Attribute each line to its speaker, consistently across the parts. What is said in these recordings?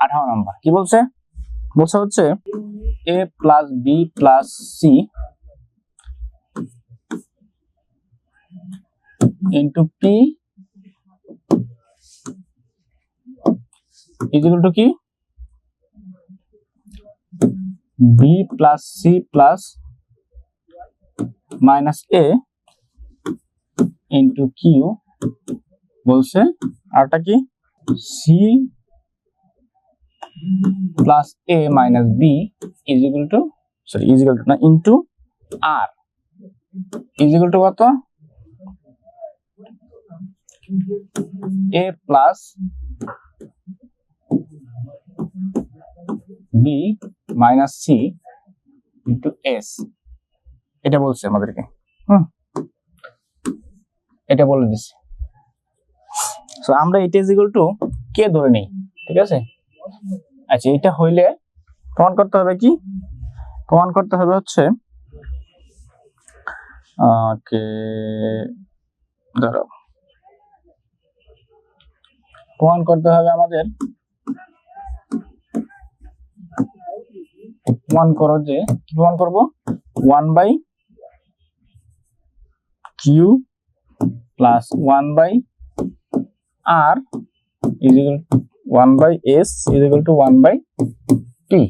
Speaker 1: আঠারো নাম্বার। কি বলছে? বলছে হচ্ছে A plus B plus C into P is equal to কি? B plus C plus minus A into Q বলছে আরটা কি? C plus A minus B is equal to sorry is equal to না into R is equal to কত? A plus B minus C into S এটা বলছে আমাদেরকে, হুম? এটা বলে দিচ্ছে তো আমরা এটা ইজ ইকুয়াল টু কে ধরে নেই, ঠিক আছে? আচ্ছা এটা হইলে প্রমাণ করতে হবে কি? প্রমাণ করতে হবে হচ্ছে আহ, কে ধরো। প্রমাণ করতে হবে আমাদের প্রমাণ করো যে প্রমাণ করব? One by Q plus one by R one by S is equal to one by P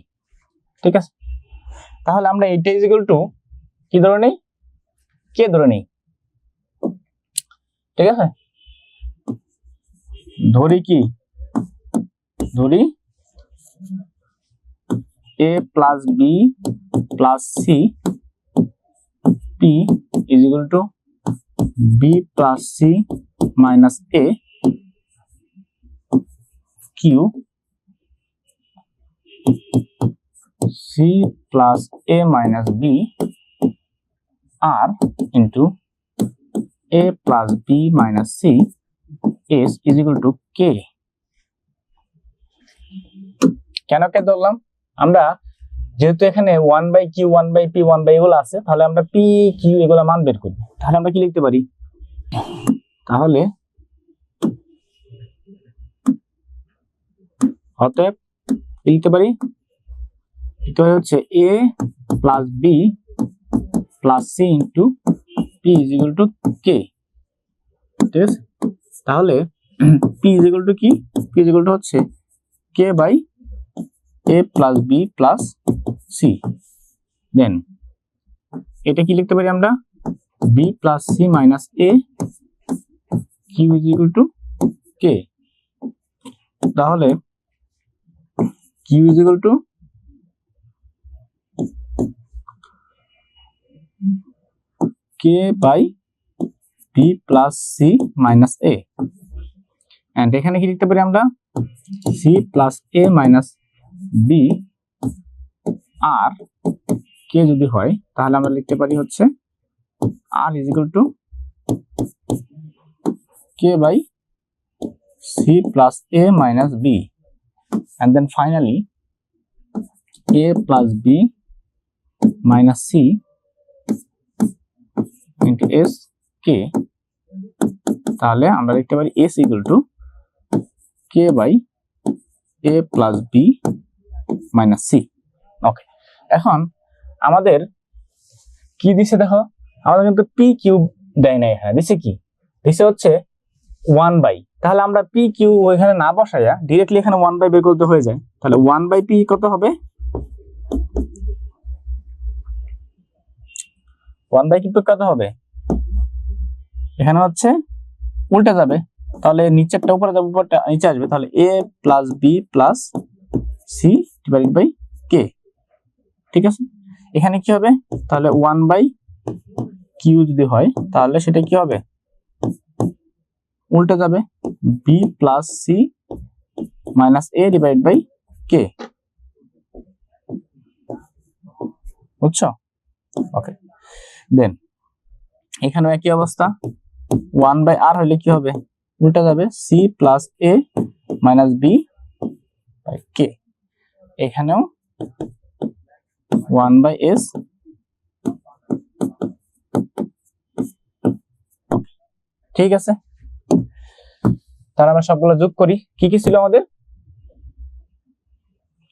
Speaker 1: ঠিক আছে? তাহলে আমরা এইটা ইজ ইকুয়াল টু কি ধরে নেই? কে ধরে নেই। ঠিক আছে? ধরি কি? ধরি A plus B plus C P is equal to B plus C minus A Q C plus A minus B R into A plus B minus C S is equal to K কেন K ধরলাম? আমরা যেহেতু এখানে one by Q one by P one by এগুলো আছে, তাহলে আমরা P Q এগুলো মান বের করি। তাহলে আমরা কি লিখতে পারি? তাহলে অতএব লিখতে পারি? লিখতে পারি হচ্ছে A plus B plus C into P is equal to K ঠিক আছে? তাহলে পি ইজ ইকুয়াল টু কি? পি ইজ ইকুয়াল টু হচ্ছে K by A plus B plus C then এটা কি লিখতে পারি আমরা? B plus C minus A Q is equal to K তাহলে Q is equal to K by B plus C minus A and এখানে কি লিখতে পারি আমরা? C plus A minus B R K যদি হয়, তাহলে আমরা লিখতে পারি হচ্ছে R is equal to K by C plus A minus B and then finally a plus b minus c into s k তাহলে আমরা লিখতে পারি s equal to k by a plus b minus c ওকে এখন আমাদের কি দিছে দেখো আমাদের কিন্তু p কিউব দেয় না এখানে দিছে কি দিছে হচ্ছে ওয়ান বাই তাহলে আমরা পি কিউ ওইখানে না বসাইয়া ডিরেক্টলি এখানে ওয়ান বাই বের করতে হয়ে যায়। তাহলে ওয়ান বাই পি কত হবে? ওয়ান বাই কিউ কত হবে? এখানে হচ্ছে উল্টে যাবে। তাহলে নিচেরটা উপরে যাবে, উপরটা নিচে আসবে। তাহলে A plus B plus C divided by K ঠিক আছে? এখানে কি হবে? তাহলে ওয়ান বাই কিউ যদি হয়, তাহলে সেটা কি হবে? উল্টে যাবে। B plus C minus A divide by K বুঝছ? ওকে দেন এখানেও একই অবস্থা। ওয়ান বাই আর হলে কি হবে? উল্টে যাবে C plus A minus B by K এখানেও ওয়ান বাই এস ঠিক আছে? তাহলে আমরা সবগুলো যোগ করি। কি কি ছিল আমাদের?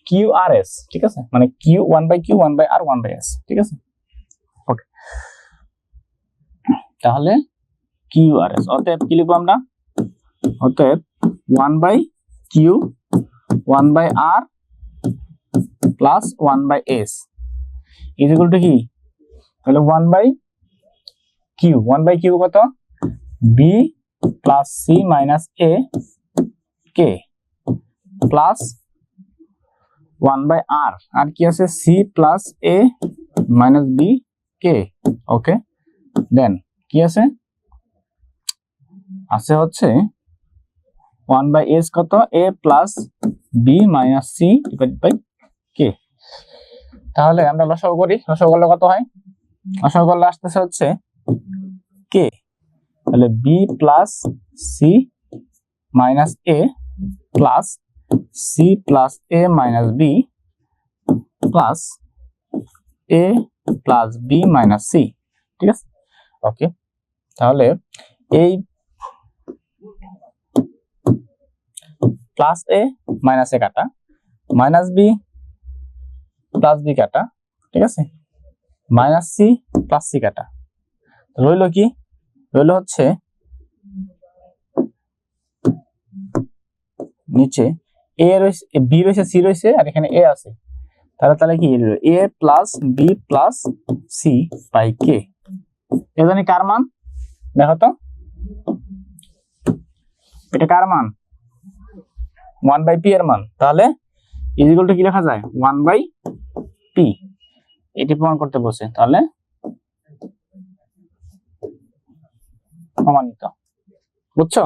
Speaker 1: কিউ আর এস, ঠিক আছে? মানে Q one by Q, one by R, one by S, ঠিক আছে? ওকে তাহলে কিউ আর এস, অতএব কি লিখব আমরা? অতএব one by Q, one by R, plus one by S. Is equal to কি? তাহলে one by Q, one by Q কত? B plus C minus A K plus one by R R কি আছে? C plus A minus B K okay then কি আছে? আছে হচ্ছে one by S কত? A plus B minus C divide by K তাহলে আমরা লসাগু করি। লসাগু করলে কত হয়? লসাগু করলে আসতেছে হচ্ছে কে তাহলে B plus C minus A plus C plus A minus B plus A plus B minus C ঠিক আছে? ওকে তাহলে এই প্লাস এ মাইনাস এ কাটা মাইনাস বি প্লাস বি কাটা, ঠিক আছে? মাইনাস সি প্লাস সি কাটা। রইল কি? রইল হচ্ছে নিচে এ রয়েছে বি রয়েছে সি রয়েছে, আর এখানে এ আছে। তাহলে তাহলে কি A plus B plus C by K এ জানি কার মান? দেখো তো। এটা কার মান? ওয়ান বাই পি এর মান। তাহলে ইজিকাল টু কি লেখা যায়? ওয়ান বাই পি এটি প্রমাণ করতে বসে তাহলে প্রমাণিত। বুঝছ?